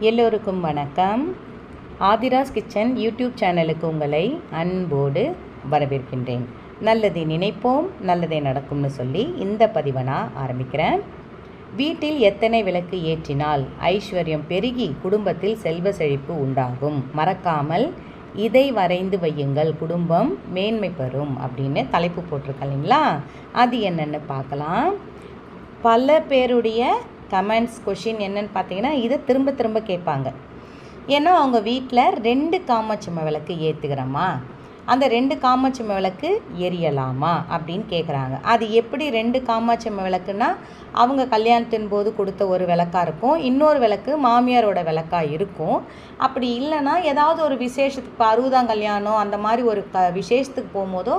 எல்லோருக்கும் வணக்கம். Aadhira's kitchen YouTube சேனலுக்கு உங்களை அன்போடு வரவேற்கின்றேன். நல்லதை நினைப்போம் நல்லதே நடக்கும்னு சொல்லி இந்த பதிவை நான் ஆரம்பிக்கிறேன். வீட்டில் எத்தனை விளக்கு ஏற்றினால் ஐஸ்வர்யம் பெருகி குடும்பத்தில் செல்வ செழிப்பு உண்டாகும். மறக்காமல் இதை வரைந்து வையுங்கள் குடும்பம் மேன்மை பெறும் அப்படின்னு தலைப்பு போட்டிருக்கேன் அது என்னென்னு பார்க்கலாம். பல பேருடைய கமெண்ட்ஸ் கொஷின் என்னன்னு பார்த்தீங்கன்னா இதை திரும்ப திரும்ப கேட்பாங்க. ஏன்னா அவங்க வீட்டில் ரெண்டு காமாட்சிம விளக்கு ஏற்றுக்கிறோமா அந்த ரெண்டு காமாட்சிம விளக்கு எரியலாமா அப்படின்னு கேட்குறாங்க அது எப்படி ரெண்டு காமாட்சிம விளக்குன்னா அவங்க கல்யாணத்தின் போது கொடுத்த ஒரு விளக்காக இருக்கும் இன்னொரு விளக்கு மாமியாரோட விளக்காக இருக்கும். அப்படி இல்லைன்னா ஏதாவது ஒரு விசேஷத்துக்கு இப்போ அறுபதாம் கல்யாணம் அந்த மாதிரி ஒரு க விசேஷத்துக்கு போகும்போதோ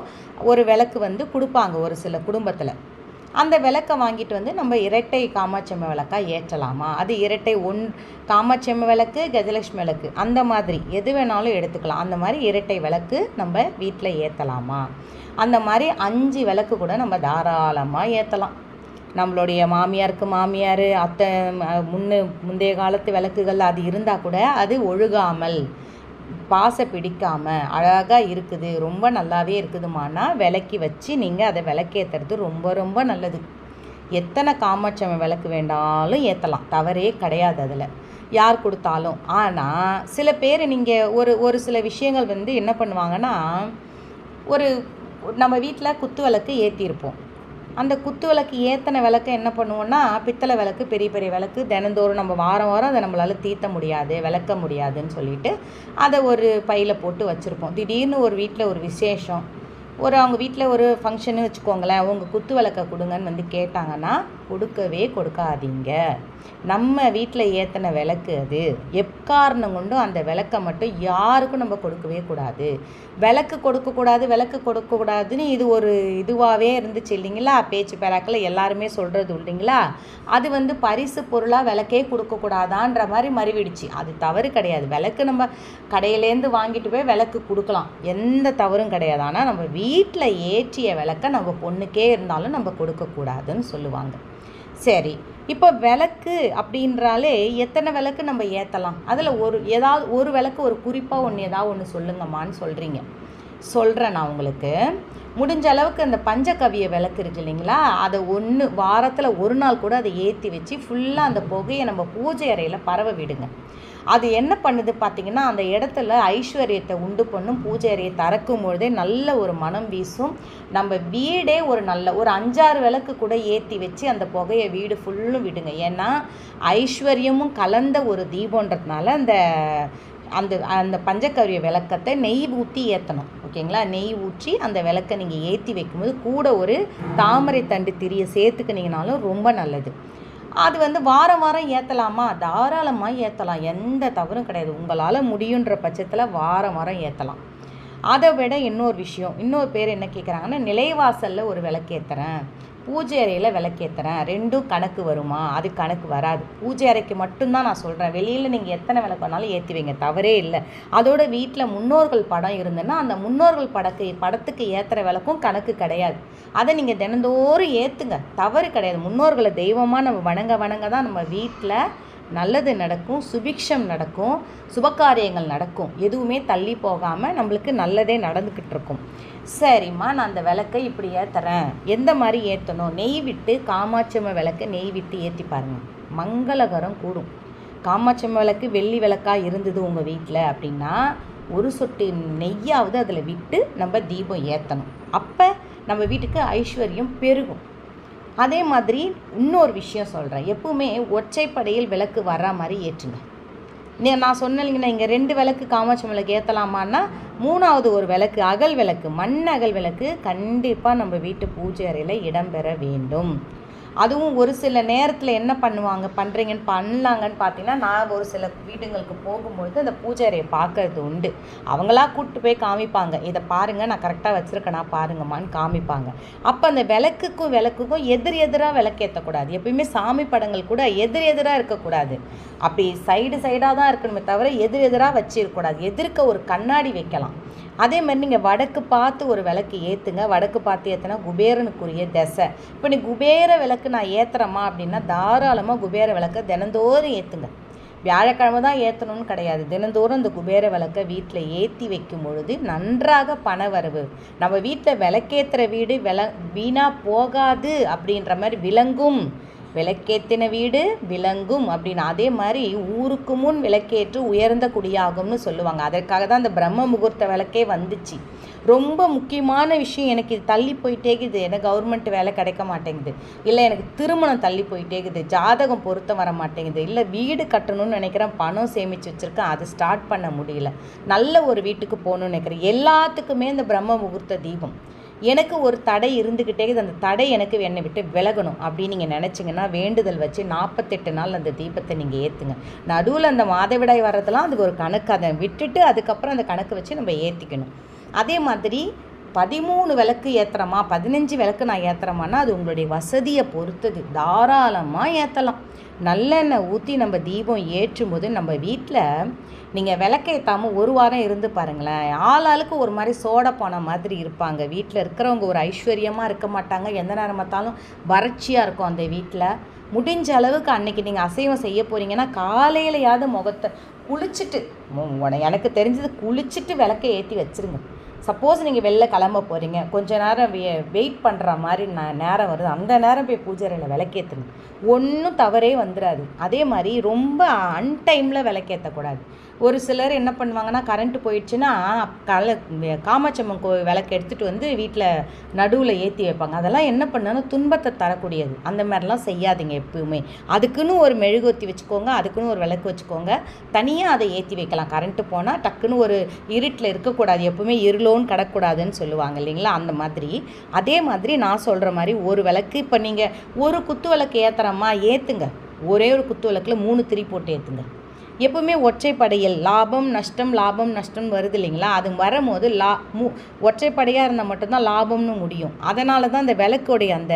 ஒரு விளக்கு வந்து கொடுப்பாங்க ஒரு சில குடும்பத்தில். அந்த விளக்கை வாங்கிட்டு வந்து நம்ம இரட்டை காமாட்சியம்ம விளக்காக ஏற்றலாமா? அது இரட்டை ஒன் காமாட்சியம்ம விளக்கு கஜலட்சுமி விளக்கு. அந்த மாதிரி எது வேணாலும் எடுத்துக்கலாம். அந்த மாதிரி இரட்டை விளக்கு நம்ம வீட்டில் ஏற்றலாமா அந்த மாதிரி அஞ்சு விளக்கு கூட நம்ம தாராளமாக ஏற்றலாம் நம்மளுடைய மாமியாருக்கு மாமியார் அத்தை முன்னு முந்தைய காலத்து விளக்குகள் அது இருந்தால் கூட அது ஒழுகாமல் பாசை பிடிக்காமல் அழகாக இருக்குது ரொம்ப நல்லாவே இருக்குதுமானா விளக்கி வச்சு நீங்கள் அதை விளக்கேற்றுறது ரொம்ப ரொம்ப நல்லது. எத்தனை காமாட்சம் விளக்கு வேண்டாலும் ஏற்றலாம் தவறே கிடையாது அதில். யார் கொடுத்தாலும். ஆனால் சில பேர் நீங்கள் ஒரு ஒரு சில விஷயங்கள் வந்து என்ன பண்ணுவாங்கன்னா ஒரு நம்ம வீட்டில் குத்து விளக்கு ஏற்றிருப்போம் அந்த குத்து விளக்கு ஏற்றின விளக்கு என்ன பண்ணுவோன்னா பித்தளை விளக்கு பெரிய பெரிய விளக்கு தினந்தோறும் நம்ம வாரம் வாரம் அதை நம்மளால் தீர்த்த முடியாது விளக்க முடியாதுன்னு சொல்லிட்டு அதை ஒரு பையில் போட்டு வச்சுருப்போம். திடீர்னு ஒரு வீட்டில் ஒரு விசேஷம் ஒரு அவங்க வீட்டில் ஒரு ஃபங்க்ஷனு வச்சுக்கோங்களேன் உங்கள் குத்து விளக்க கொடுங்கன்னு வந்து கேட்டாங்கன்னா கொடுக்கவே கொடுக்காதீங்க. நம்ம வீட்டில் ஏற்றின விளக்கு அது. எக்காரணம் கொண்டும் அந்த விளக்கை மட்டும் யாருக்கும் நம்ம கொடுக்கவே கூடாது. விளக்கு கொடுக்கக்கூடாது விளக்கு கொடுக்கக்கூடாதுன்னு இது ஒரு இதுவாகவே இருந்துச்சு இல்லைங்களா? பேச்சு பேராக்கில் எல்லாருமே சொல்கிறது இல்லைங்களா? அது வந்து பரிசு பொருளாக விளக்கே கொடுக்கக்கூடாதான்ற மாதிரி மறிவிடுச்சு. அது தவறு கிடையாது. விளக்கு நம்ம கடையிலேருந்து வாங்கிட்டு போய் விளக்கு கொடுக்கலாம். எந்த தவறும் கிடையாது. ஆனால் நம்ம வீட்டில் ஏற்றிய விளக்கை நம்ம பொண்ணுக்கே இருந்தாலும் நம்ம கொடுக்கக்கூடாதுன்னு சொல்லுவாங்க. சரி. இப்போ விளக்கு அப்படின்றாலே எத்தனை விளக்கு நம்ம ஏற்றலாம் அதில் ஒரு ஏதாவது ஒரு விளக்கு ஒரு குறிப்பாக ஒன்று ஏதாவது ஒன்று சொல்லுங்கம்மான்னு சொல்கிறீங்க சொல்கிறேன் நான் உங்களுக்கு. முடிஞ்ச அளவுக்கு அந்த பஞ்சகவிய விளக்கு இருக்கு இல்லைங்களா? அதை ஒன்று வாரத்தில் ஒரு நாள் கூட அதை ஏற்றி வச்சு ஃபுல்லாக அந்த புகையை நம்ம பூஜை அறையில் பரவ விடுங்க. அது என்ன பண்ணுது பார்த்திங்கன்னா அந்த இடத்துல ஐஸ்வர்யத்தை உண்டு பண்ணும் பூஜை அறையை திறக்கும் பொழுதே நல்ல ஒரு மனம் வீசும். நம்ம வீடே ஒரு நல்ல ஒரு அஞ்சாறு விளக்கு கூட ஏற்றி வச்சு அந்த புகையை வீடு ஃபுல்லும் விடுங்க. ஏன்னா ஐஸ்வர்யமும் கலந்த ஒரு தீபன்றதுனால அந்த அந்த அந்த பஞ்சக்கரிய விளக்கத்தை நெய் ஊற்றி ஏற்றணும் ஓகேங்களா? நெய் ஊற்றி அந்த விளக்கை நீங்கள் ஏற்றி வைக்கும்போது கூட ஒரு தாமரை தண்டு திரியை சேர்த்துக்கினீங்கனாலும் ரொம்ப நல்லது. அது வந்து வாரம் வாரம் ஏற்றலாமா தாராளமாக ஏற்றலாம் எந்த தவறும் கிடையாது. உங்களால் முடியுன்ற பட்சத்தில் வாரம் வாரம் ஏற்றலாம் அதை விட இன்னொரு விஷயம் இன்னொரு பேர் என்ன கேட்குறாங்கன்னா நிலைவாசலில் ஒரு விளக்கேற்றுறேன் பூஜை அறையில் விளக்கேற்றுறேன் ரெண்டும் கணக்கு வருமா? அது கணக்கு வராது. பூஜை அறைக்கு மட்டும்தான் நான் சொல்கிறேன் வெளியில் நீங்கள் எத்தனை விளக்கு வேணாலும் ஏற்றி வைங்க. தவறே இல்லை. அதோட வீட்டில் முன்னோர்கள் படம் இருந்ததுன்னா அந்த முன்னோர்கள் படக்கு படத்துக்கு ஏற்றுற விளக்கும் கணக்கு கிடையாது. அதை நீங்கள் தினந்தோறும் ஏற்றுங்க தவறு கிடையாது. முன்னோர்களை தெய்வமாக நம்ம வணங்க வணங்க தான் நம்ம வீட்டில் நல்லது நடக்கும் சுபிக்ஷம் நடக்கும் சுபகாரியங்கள் நடக்கும். எதுவுமே தள்ளி போகாமல் நம்மளுக்கு நல்லதே நடந்துக்கிட்டு இருக்கும். சரிம்மா நான் அந்த விளக்கை இப்படி ஏற்றுறேன் எந்த மாதிரி ஏற்றணும் நெய் விட்டு காமாட்சம்ம விளக்கை நெய் விட்டு ஏற்றி பாருங்கள் மங்களகரம் கூடும். காமாட்சம்ம விளக்கு வெள்ளி விளக்காக இருந்தது உங்கள் வீட்டில் அப்படின்னா ஒரு சொட்டு நெய்யாவது அதில் விட்டு நம்ம தீபம் ஏற்றணும் அப்போ நம்ம வீட்டுக்கு ஐஸ்வர்யம் பெருகும். அதே மாதிரி இன்னொரு விஷயம் சொல்கிறேன் எப்பவுமே ஒற்றைப்படையில் விளக்கு வர்ற மாதிரி ஏற்றுங்க. நீ நான் சொன்னீங்கன்னா இங்கே ரெண்டு விளக்கு காமாட்சி விளக்கு ஏற்றலாமான்னா மூணாவது ஒரு விளக்கு அகல் விளக்கு மண் அகல் விளக்கு கண்டிப்பாக நம்ம வீட்டு பூஜை அறையில் இடம்பெற வேண்டும். அதுவும் ஒரு சில நேரத்தில் என்ன பண்ணுவாங்க பண்ணுறீங்கன்னு பண்ணலாங்கன்னு பார்த்தீங்கன்னா நான் ஒரு சில வீடுங்களுக்கு போகும்பொழுது அந்த பூஜாரியை பார்க்கறது உண்டு. அவங்களா கூப்பிட்டு போய் காமிப்பாங்க. இதை பாருங்கள் நான் கரெக்டாக வச்சுருக்கேனா பாருங்கம்மான்னு காமிப்பாங்க. அப்போ அந்த விளக்குக்கும் விளக்குக்கும் எதிர் எதிராக விளக்கேற்றக்கூடாது எப்பயுமே சாமி படங்கள் கூட எதிர் எதிராக இருக்கக்கூடாது. அப்படி சைடு சைடாக தான் இருக்கணுமே தவிர எதிர் எதிராக வச்சிருக்கக்கூடாது. எதிர்க்க ஒரு கண்ணாடி வைக்கலாம். அதே மாதிரி நீங்கள் வடக்கு பார்த்து ஒரு விளக்கு ஏற்றுங்க வடக்கு பார்த்து ஏற்றுனா குபேரனுக்குரிய திசை. இப்போ நீ குபேர விளக்கு நான் ஏற்றுறேம்மா அப்படின்னா தாராளமாக குபேர விளக்கை தினந்தோறும் ஏற்றுங்க வியாழக்கிழமை தான் ஏற்றணும்னு கிடையாது. தினந்தோறும் இந்த குபேர விளக்கை வீட்டில் ஏற்றி வைக்கும் பொழுது நன்றாக பண வரவு நம்ம வீட்டில் விளக்கேற்றுற வீடு விள வீணாக போகாது அப்படின்ற மாதிரி விளங்கும். விளக்கேற்றின வீடு விளங்கும் அப்படின்னு. அதே மாதிரி ஊருக்கு முன் விளக்கேற்று உயர்ந்த குடியாகும்னு சொல்லுவாங்க. அதற்காக தான் அந்த பிரம்ம முகூர்த்த விளக்கே வந்துச்சு. ரொம்ப முக்கியமான விஷயம் எனக்கு இது தள்ளி போயிட்டேக்குது எனக்கு கவர்மெண்ட் வேலை கிடைக்க மாட்டேங்குது. இல்லை எனக்கு திருமணம் தள்ளி போயிட்டேக்குது ஜாதகம் பொருத்தம் வர மாட்டேங்குது. இல்லை வீடு கட்டணும்னு நினைக்கிறேன். பணம் சேமித்து வச்சுருக்கேன். அது ஸ்டார்ட் பண்ண முடியல. நல்ல ஒரு வீட்டுக்கு போகணும்னு நினைக்கிறேன். எல்லாத்துக்குமே இந்த பிரம்ம முகூர்த்த தீபம். எனக்கு ஒரு தடை இருந்துக்கிட்டே அந்த தடை எனக்கு என்னை விட்டு விலகணும் அப்படின்னு நீங்கள் நினச்சிங்கன்னா வேண்டுதல் வச்சு நாற்பத்தெட்டு நாள் அந்த தீபத்தை நீங்கள் ஏற்றுங்க நடுவில் அந்த மாதவிடாய் வரதெல்லாம் அதுக்கு ஒரு கணக்கு. அதை விட்டுட்டு அதுக்கப்புறம் அந்த கணக்கு வச்சு நம்ம ஏற்றிக்கணும் அதே மாதிரி பதிமூணு விளக்கு ஏற்றுறமா பதினஞ்சு விளக்கு நான் ஏற்றுறமான்னா அது உங்களுடைய வசதியை பொறுத்தது. தாராளமாக ஏற்றலாம் நல்லெண்ணெய் ஊற்றி நம்ம தீபம் ஏற்றும் போது நம்ம வீட்டில் நீங்கள் விளக்கேற்றாமல் ஒரு வாரம் இருந்து பாருங்களேன். ஆள் ஆளுக்கு ஒரு மாதிரி சோட போன மாதிரி இருப்பாங்க. வீட்டில் இருக்கிறவங்க ஒரு ஐஸ்வர்யமாக இருக்க மாட்டாங்க. எந்த நேரம் பார்த்தாலும் வறட்சியாக இருக்கும் அந்த வீட்டில் முடிஞ்ச அளவுக்கு அன்றைக்கி நீங்கள் அசைவம் செய்ய போகிறீங்கன்னா காலையிலையாவது முகத்தை குளிச்சுட்டு எனக்கு தெரிஞ்சது குளிச்சுட்டு விளக்கை ஏற்றி வச்சிருங்க. சப்போஸ் நீங்கள் வெளில கிளம்ப போகிறீங்க கொஞ்ச நேரம் வெயிட் பண்ணுற மாதிரி ந- நேரம் வருது. அந்த நேரம் போய் பூஜை விளக்கேற்றுங்க ஒன்றும் தவறே வந்துடாது அதே மாதிரி ரொம்ப அன்டைமில் விளக்கேற்றக்கூடாது ஒரு சிலர் என்ன பண்ணுவாங்கன்னா கரண்ட் போயிடுச்சுன்னா கல காமாட்சம்மன் கோ விளக்கு எடுத்துகிட்டு வந்து வீட்டில் நடுவில் ஏற்றி வைப்பாங்க. அதெல்லாம் என்ன பண்ணாலும் துன்பத்தை தரக்கூடியது. அந்த மாதிரிலாம் செய்யாதீங்க எப்பவுமே. அதுக்குன்னு ஒரு மெழுகுவத்தி வச்சுக்கோங்க அதுக்குன்னு ஒரு விளக்கு வச்சுக்கோங்க. தனியாக அதை ஏற்றி வைக்கலாம். கரண்ட்டு போனால் டக்குன்னு ஒரு இருட்டில் இருக்கக்கூடாது. எப்பவுமே இருளோன்னு கிடக்கூடாதுன்னு சொல்லுவாங்க இல்லைங்களா? அந்த மாதிரி. அதே மாதிரி நான் சொல்கிற மாதிரி ஒரு விளக்கு இப்போ நீங்கள் ஒரு குத்து விளக்கு ஏற்றுறமா ஏற்றுங்க ஒரே ஒரு குத்து விளக்கில் மூணு திரி போட்டு ஏற்றுங்க எப்பவுமே ஒற்றைப்படையில் லாபம் நஷ்டம் லாபம் நஷ்டம் வருது இல்லைங்களா? அது வரும்போது லா மு ஒற்றைப்படையாக இருந்தால் மட்டும்தான் லாபம்னு முடியும். அதனால தான் அந்த விளக்குடைய அந்த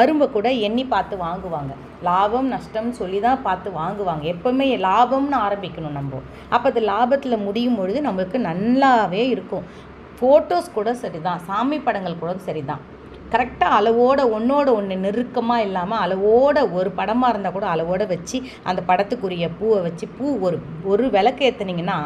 அரும்பை கூட எண்ணி பார்த்து வாங்குவாங்க. லாபம் நஷ்டம்னு சொல்லி தான் பார்த்து வாங்குவாங்க. எப்பவுமே லாபம்னு ஆரம்பிக்கணும் நம்ம. அப்போ அது லாபத்தில் முடியும் பொழுது நம்மளுக்கு நல்லாவே இருக்கும். ஃபோட்டோஸ் கூட சரி தான் சாமி படங்கள் கூட சரி தான் கரெக்டாக அளவோட ஒன்றோட ஒன்று நெருக்கமாக இல்லாமல் அளவோட ஒரு படமாக இருந்தால் கூட அளவோட வச்சு அந்த படத்துக்குரிய பூவை வச்சு பூ ஒரு ஒரு விளக்கு ஏற்றுனீங்கன்னா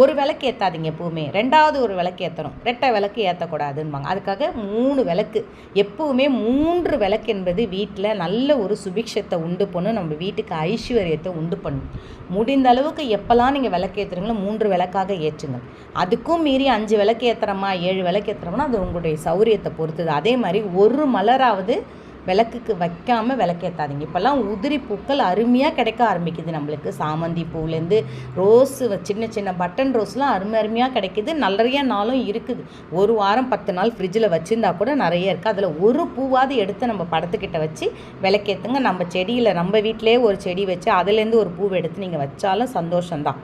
ஒரு விளக்கு ஏற்றாதீங்க எப்பவுமே. ரெண்டாவது ஒரு விளக்கு ஏற்றணும் ரெட்டை விளக்கு ஏற்றக்கூடாதுன்பாங்க அதுக்காக மூணு விளக்கு. எப்பவுமே மூன்று விளக்கு என்பது வீட்டில் நல்ல ஒரு சுபிக்ஷத்தை உண்டு பண்ணும். நம்ம வீட்டுக்கு ஐஸ்வர்யத்தை உண்டு பண்ணும். முடிந்த அளவுக்கு எப்போல்லாம் நீங்கள் விளக்கு ஏற்றுறீங்களோ மூன்று விளக்காக ஏற்றுங்க அதுக்கும் மீறி அஞ்சு விளக்கு ஏற்றுறோமா ஏழு விளக்கு ஏற்றுறோம்னா அது உங்களுடைய சௌரியத்தை பொறுத்தது. அதே மாதிரி ஒரு மலராவது விளக்குக்கு வைக்காமல் விளக்கேற்றாதீங்க இப்போல்லாம் உதிரி பூக்கள் அருமையாக கிடைக்க ஆரம்பிக்குது நம்மளுக்கு. சாமந்தி பூலேருந்து ரோஸு சின்ன சின்ன பட்டன் ரோஸ்லாம் அருமை அருமையாக கிடைக்கிது. நிறைய நாளும் இருக்குது. ஒரு வாரம் பத்து நாள் ஃப்ரிட்ஜில் வச்சுருந்தா கூட நிறைய இருக்குது அதில் ஒரு பூவாவது எடுத்து நம்ம படத்துக்கிட்ட வச்சு விளக்கேற்றுங்க நம்ம செடியில் நம்ம வீட்டிலே ஒரு செடி வச்சு அதுலேருந்து ஒரு பூவை எடுத்து நீங்கள் வச்சாலும் சந்தோஷம்தான்.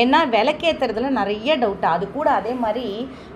ஏன்னா விளக்கேற்றுறதுல நிறைய டவுட்டு அது கூட அதே மாதிரி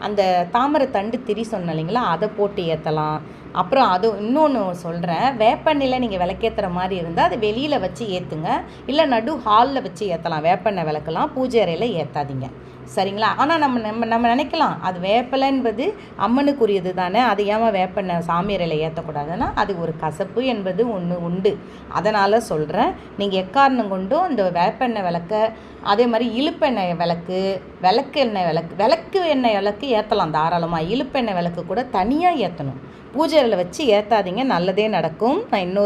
அந்த தாமரை தண்டு திரி சொன்னேன் இல்லைங்களா? அதை போட்டு ஏற்றலாம் அப்புறம் அது இன்னொன்று சொல்கிறேன் வேப்பெண்ணில் நீங்கள் விளக்கேற்றுற மாதிரி இருந்தால் அது வெளியில் வச்சு ஏற்றுங்க இல்லை நடு ஹாலில் வச்சு ஏற்றலாம் வேப்பெண்ணெய் விளக்கலாம். பூஜை அறையில் ஏற்றாதீங்க சரிங்களா? ஆனால் நம்ம நம்ம நம்ம நினைக்கலாம். அது வேப்பலை என்பது அம்மனுக்குரியது தானே? அது ஏமா வேப்பெண்ணெய் சாமி அறையில் ஏற்றக்கூடாதுன்னா அது ஒரு கசப்பு என்பது ஒன்று உண்டு. அதனால் சொல்கிறேன் நீங்கள் எக்காரணம் கொண்டும் இந்த வேப்பெண்ணெய் விளக்க அதே மாதிரி இழுப்பெண்ணெய் விளக்கு விளக்கு எண்ணெய் விளக்கு விளக்கு எண்ணெய் விளக்கு ஏற்றலாம் தாராளமாக இழுப்பெண்ணெய் விளக்கு கூட தனியாக ஏற்றணும் பூஜை அறையில் வச்சு ஏற்றாதீங்க நல்லதே நடக்கும். நான் இன்னொரு